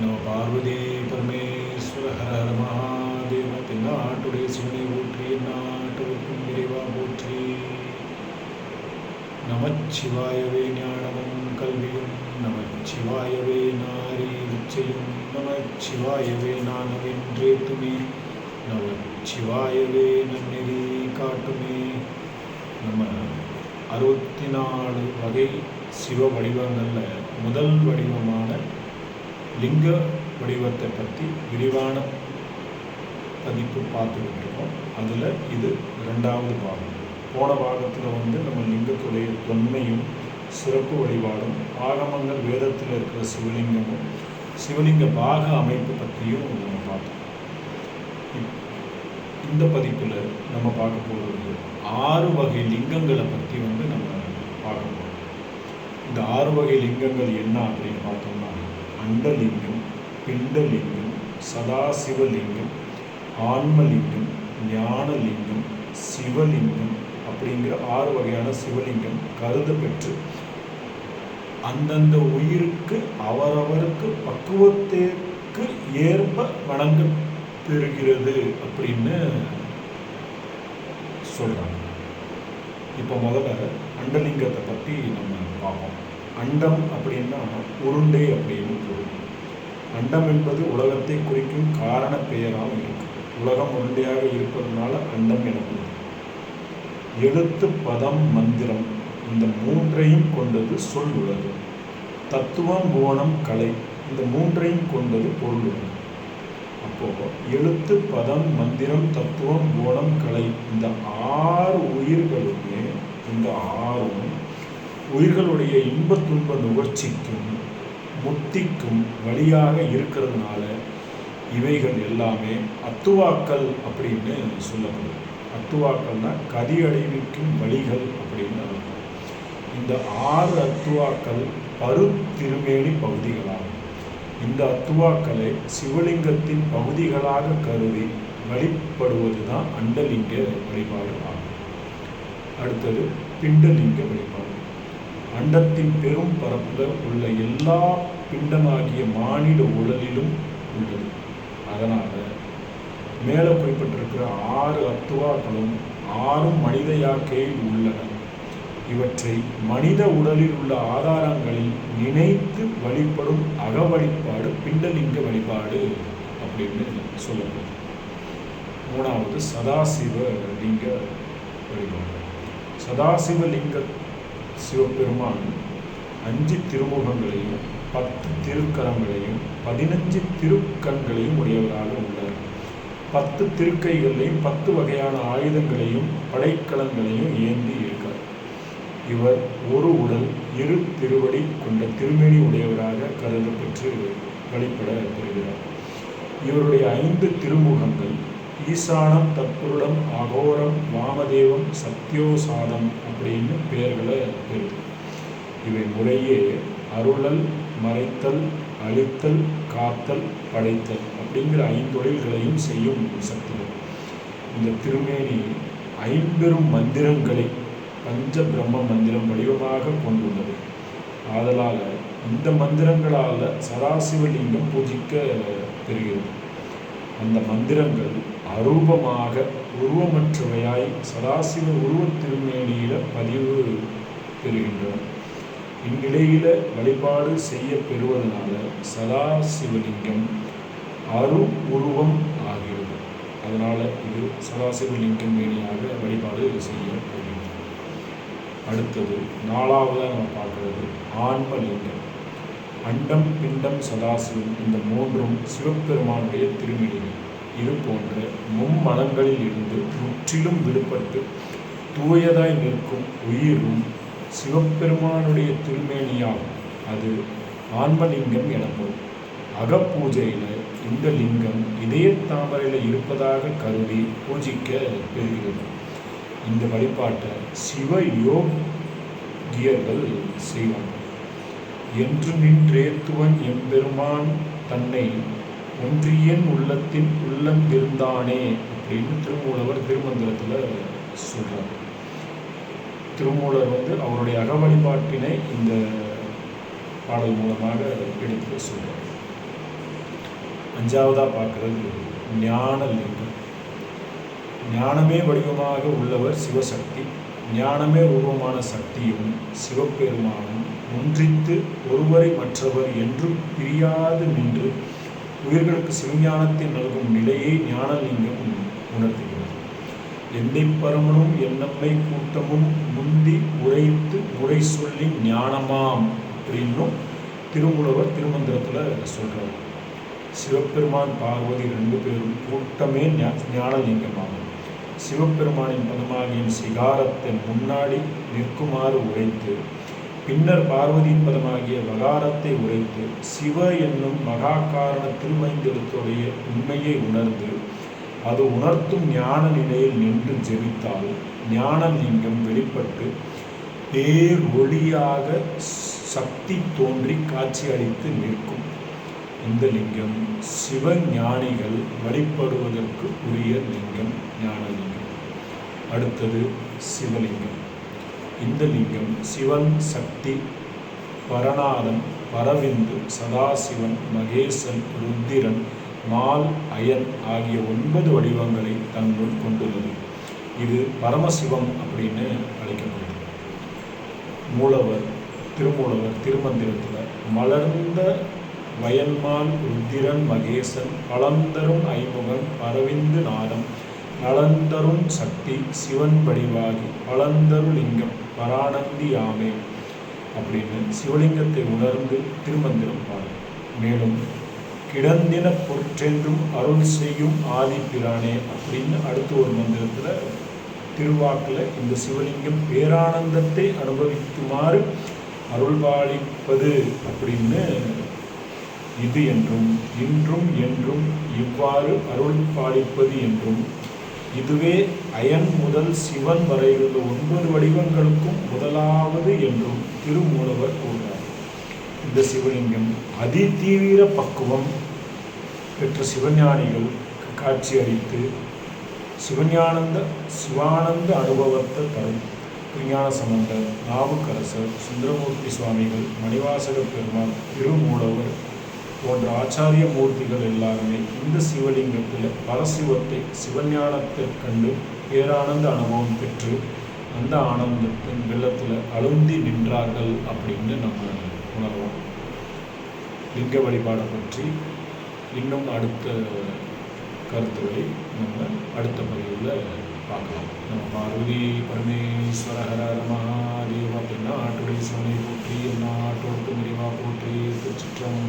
நம பார்வதி பரமேஸ்வர ஹர ஹர மகாதேவ தென்னாட்டுடைய சிவனை ஊற்றி நாட்டுக்கும் இறைவா போற்றி. நமச்சிவாயவே ஞானமும் கல்வியும் நமச்சிவாயவே நாரி உச்சையும் நமச்சிவாயவே நானவென்றேத்துமே நமச்சிவாயவே நன்னெறி காட்டுமே. நம்ம அறுபத்தி நாலு வகை சிவ வடிவங்களில் முதல் வடிவமான லிங்க வடிவத்தை பற்றி விரிவான பதிப்பு பார்த்துக்கிட்டு இருக்கோம் அதில் இது ரெண்டாவது பாகம். போன பாகத்தில் வந்து நம்ம லிங்கத்துடைய தொன்மையும் சிறப்பு வழிபாடும் ஆகமங்கள் வேதத்தில் இருக்கிற சிவலிங்கமும் சிவலிங்க பாக அமைப்பு பற்றியும் நம்ம பார்த்தோம். இந்த பதிப்பில் நம்ம பார்க்க போகிறது ஆறு வகை லிங்கங்களை பற்றி வந்து நம்ம பார்க்க போகிறோம் இந்த ஆறு வகை லிங்கங்கள் என்ன அப்படின்னு பார்த்தோம்னா அண்டலிங்கம் பிண்டலிங்கம் சதாசிவலிங்கம் ஆன்மலிங்கம் ஞானலிங்கம் சிவலிங்கம் அப்படிங்கிற ஆறு வகையான சிவலிங்கம் கருத பெற்று அந்தந்த உயிருக்கு அவரவருக்கு பக்குவத்திற்கு ஏற்ப வணங்க பெறுகிறது அப்படின்னு சொல்கிறாங்க இப்போ முதல்ல அண்டலிங்கத்தை பற்றி நம்ம பார்ப்போம். அண்டம் அப்படின்னா உருண்டை அப்படின்னு பொருள். அண்டம் என்பது உலகத்தை குறிக்கும் காரண பெயராக இருக்கு உலகம் உருண்டையாக இருப்பதனால அண்டம் எனப்படுது எழுத்து பதம் மந்திரம் இந்த மூன்றையும் கொண்டது சொல் உலகம். தத்துவம் புவனம் கலை இந்த மூன்றையும் கொண்டது பொருள் உலகம். அப்போ எழுத்து பதம் மந்திரம் தத்துவம் புவனம் கலை இந்த ஆறு உயிர்களுமே இந்த ஆறும் உயிர்களுடைய இன்ப துன்ப நுகர்ச்சிக்கும் முத்திக்கும் வழியாக இருக்கிறதுனால இவைகள் எல்லாமே அத்துவாக்கள் அப்படின்னு சொல்லப்படுது. அத்துவாக்கள்னா கதி அடைவிக்கும் வழிகள் அப்படின்னு அர்த்தம். இந்த ஆறு அத்துவாக்கள் பருத்திருமேனி பகுதிகளாகும். இந்த அத்துவாக்களை சிவலிங்கத்தின் பகுதிகளாக கருதி வழிபடுவது தான் அண்டலிங்க வழிபாடு ஆகும். அடுத்தது பிண்டலிங்க வழிபாடு. அண்டத்தின் பெரும் பரப்பில் உள்ள எல்லா பிண்டமாகிய மானிட உடலிலும் உள்ளது. அதனால் மேலே குறிப்பிட்டிருக்கிற ஆறு அத்துவாக்களும் ஆறும் மனித யாக்கையில் உள்ளன. இவற்றை மனித உடலில் உள்ள ஆதாரங்களில் நினைத்து வழிபடும் அக வழிபாடு பிண்டலிங்க வழிபாடு அப்படின்னு சொல்லப்படுது மூணாவது சதாசிவ லிங்க வழிபாடு. சதாசிவ லிங்க சிவபெருமான் அஞ்சு திருமுகங்களையும் பத்து திருக்கரங்களையும் பதினஞ்சு திருக்கண்களையும் உடையவராக உள்ளார். பத்து திருக்கைகளையும் பத்து வகையான ஆயுதங்களையும் படைக்கலங்களையும் ஏந்தி இருக்கார். இவர் ஒரு உடல் இரு திருவடி கொண்ட திருமேனி உடையவராக கருதப்பெற்று வழிபட பெறுகிறார். இவருடைய ஐந்து திருமுகங்கள் ஈசானம் தற்புருடம் அகோரம் வாமதேவம் சத்யோசாதம் அப்படின்னு பெயர்களை இருக்கு. இவை முறையே அருளல் மறைத்தல் அழித்தல் காத்தல் படைத்தல் அப்படிங்கிற ஐந்தொழில்களையும் செய்யும் சக்திகள். இந்த திருமேனி ஐம்பெரும் மந்திரங்களை பஞ்ச பிரம்ம மந்திரம் வடிவமாக கொண்டுள்ளது. ஆதலால் இந்த மந்திரங்களால் சதாசிவலிங்கம் பூஜிக்க பெறுகிறது. அந்த மந்திரங்கள் அரூபமாக உருவமற்றவையாய் சதாசிவ உருவத் திருமேனியில் பதிவு பெறுகின்றன. இந்நிலையில வழிபாடு செய்ய பெறுவதனால சதாசிவலிங்கம் அரு உருவம் ஆகிறது. அதனால இது சதாசிவலிங்கம் மேனியாக வழிபாடு செய்யப்படுகிறது. அடுத்தது நாலாவதாக நம்ம பார்க்கிறது ஆன்மலிங்கம். அண்டம் பிண்டம் சதாசிவம் இந்த மூன்றும் சிவபெருமானுடைய திருமணிகள் இது போன்ற மும்மலங்களில் இருந்து முற்றிலும் விடுபட்டு தூயதாய் நிற்கும் உயிரும் சிவபெருமானுடைய திருமேனியாகும். அது ஆன்மலிங்கம் எனப்படும். அகப்பூஜையில் இந்த லிங்கம் இதய தாமரையில் இருப்பதாக கருதி பூஜிக்க பெறுகிறது. இந்த வழிபாட்டை சிவ யோகியர்கள் செய்வாங்க என்று நின்றேத்துவன் எம்பெருமான் தன்னை ஒன்றியன் உள்ளத்தின் உள்ளம் இருந்தானே அப்படின்னு திருமூலவர் திருமந்திரத்தில் சொல்கிறார் திருமூலர் வந்து அவருடைய அக வழிபாட்டினை இந்த பாடல் மூலமாக எடுத்து சொல்கிறார் அஞ்சாவதாக பார்க்குறது ஞான லிங்கம். ஞானமே வடிவமாக உள்ளவர் சிவசக்தி ஞானமே ரூபமான சக்தியும் சிவபெருமானும் ஒன்றித்து ஒருவரை மற்றவர் என்றும் பிரியாது நின்று உயிர்களுக்கு சிவஞானத்தை நல்கும் நிலையை ஞானலிங்கம் உணர்த்துகிறது. எந்தை பரமனும் என்னம்மை கூட்டமும் முந்தி உரைத்து உரை சொல்லி ஞானமாம் அப்படின்னும் திருமுலவர் திருமந்திரத்தில் சொல்கிறார் சிவபெருமான் பார்வதி ரெண்டு பேரும் கூட்டமே ஞானலிங்கமாகும். சிவபெருமானின் பதமாகியின் சிகாரத்தை முன்னாடி நிற்குமாறு உரைத்து பின்னர் பார்வதியின் பதமாகிய வகாரத்தை உரைத்து சிவ என்னும் மகாகாரண திருமைந்தெழுத்துடைய உண்மையை உணர்ந்து அது உணர்த்தும் ஞான நிலையில் நின்று ஜெபித்தால் ஞான லிங்கம் வெளிப்பட்டு பேர் ஒளியாக சக்தி தோன்றி காட்சி அளித்து நிற்கும். இந்த லிங்கம் சிவஞானிகள் வழிபடுவதற்கு உரிய லிங்கம் ஞானலிங்கம் அடுத்தது சிவலிங்கம். இந்த லிங்கம் சிவன் சக்தி பரநாதன் பரவிந்து சதாசிவன் மகேசன் ருத்திரன் மால் அயன் ஆகிய ஒன்பது வடிவங்களை தன்னுள் கொண்டுள்ளது. இது பரமசிவம் அப்படின்னு அழைக்கப்படுது மூலவர் திருமூலவர் திருமந்திரத்தில் மலர்ந்த வயன்மால் ருத்திரன் மகேசன் பழந்தரும் ஐமுகன் பரவிந்து நாதம் நலந்தரும் சக்தி சிவன் வடிவாகி பழந்தரு லிங்கம். பரானந்தி ஆமே அப்படின்னு சிவலிங்கத்தை உணர்ந்து திருமந்திரம் மேலும் கிடந்தின பொற்றென்றும் அருள் செய்யும் ஆதிப்பிரானே அப்படின்னு அடுத்த ஒரு மந்திரத்தில் திருவாக்கில் இந்த சிவலிங்கம் பேரானந்தத்தை அனுபவிக்குமாறு அருள்பாலிப்பது அப்படின்னு இது என்றும் இன்றும் என்றும் இவ்வாறு அருள் பாலிப்பது என்றும் இதுவே அயன் முதல் சிவன் வரையுள்ள ஒன்பது வடிவங்களுக்கும் முதலாவது என்றும் திருமூலவர் கூறினார். இந்த சிவலிங்கம் அதிதீவிர பக்குவம் பெற்ற சிவஞானிகள் காட்சி அளித்து சிவஞானந்த சிவானந்த அனுபவத்தை தரும். விஞ்ஞான சம்பந்தர் நாவுக்கரசர் சுந்தரமூர்த்தி சுவாமிகள் மணிவாசக பெருமாள் திருமூலவர் போன்ற ஆச்சாரிய மூர்த்திகள் எல்லாருமே இந்த சிவலிங்கத்தில் பரசிவத்தை சிவஞானத்தை கண்டு பேரானந்த அனுபவம் பெற்று அந்த ஆனந்தத்தின் வெள்ளத்தில் அழுந்தி நின்றார்கள் அப்படின்னு நம்ம உணர்வோம். லிங்க வழிபாடை பற்றி இன்னும் அடுத்த கருத்துக்களை நம்ம அடுத்த பதிவில் பார்க்கலாம். நம்ம பார்வதி பரமேஸ்வர ஹர மகாதேவ அப்படின்னா ஆட்டுடைய சிவனை போற்றி எல்லா ஆட்டோருக்கு நிறைவாக போற்றி திருச்சிற்றம்